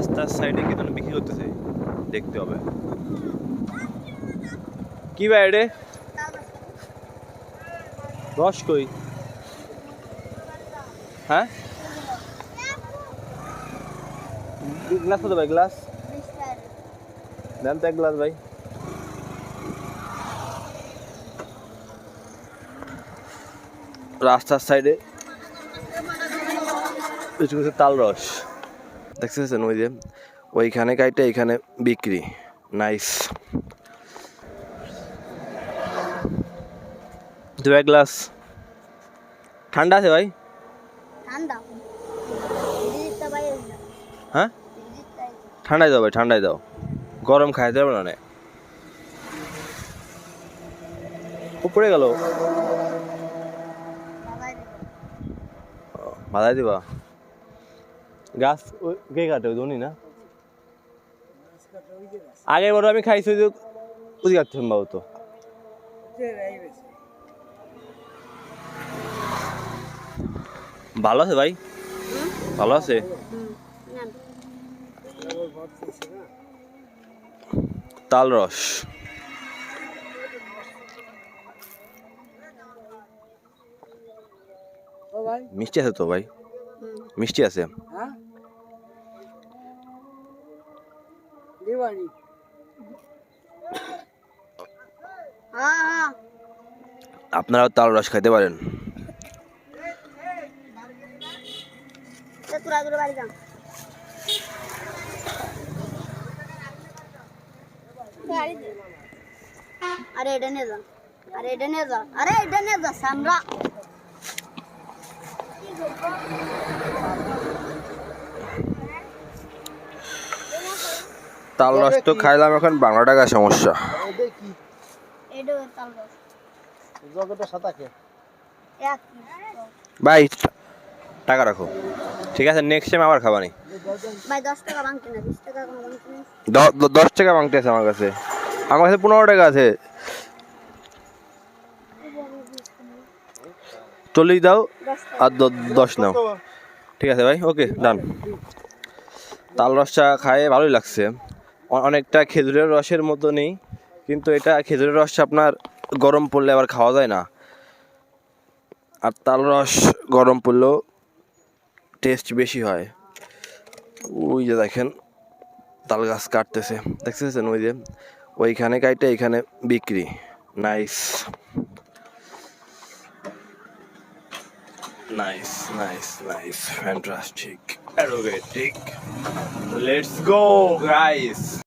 রাস্তার সাইডে কি যেন বিক্রি করতেছে? দেখতে হবে। কি ভাই রে? রস কই? হ্যাঁ? গ্লাস কত ভাই, গ্লাস। দেন তো এক গ্লাস ভাই। রাস্তার সাইডে। কিছু কিছু তাল রস। দেখতেছেন ওই যে ওইখানে কাইটা এখানে বিক্রি। নাইস দু এক গ্লাস। ঠান্ডা আছে ভাই? হ্যাঁ? ঠান্ডায় দাও ভাই ঠান্ডায় দাও। গরম খাইতে পারব না। উপরে গেল। বাধাই দিবা? গাছ কে কাটে ওই ধনি না? আগের বার আমি খাইছি যে ওই কাটতে সম্ভব তো। ভালো আছে ভাই? ভালো আছে? তাল রস। মিষ্টি আছে তো ভাই? মিষ্টি আছে? হ্যাঁ। দিওয়ানি হ্যাঁ হ্যাঁ আপনারাও তাল রস খাইতে পারেন। আরে এটা নিয়ে যা। আরে এটা নিয়ে যা। আরে এটা নিয়ে যা সামরা। তাল রস তো খাইলাম এখন বাংলা টাকা সমস্যা। দেখি এটা তাল রস জগতের সাতাকে এক ভাই টাকা রাখো। ঠিক আছে নেক্সট টাইম আবার খাবানি। ভাই দশ টাকা মাংতে আছে আমার কাছে। আমার কাছে পনেরো টাকা আছে। চল্লিশ দাও আর দ- দশ নাও। ঠিক আছে ভাই ওকে ডান তাল রসটা খায়ে ভালোই লাগছে। অনেকটা খেজুরের রসের মতো নেই কিন্তু এটা খেজুরের রসটা আপনার গরম পড়লে আবার খাওয়া যায় না। আর তাল রস গরম পড়লেও টেস্ট বেশি হয়। ওই যে দেখেন, তাল গাছ কাটতেছে। দেখতেছেন ওই যে, ওইখানে কাইটে, এখানে বিক্রি। Nice nice nice nice fantastic aerobatic let's go guys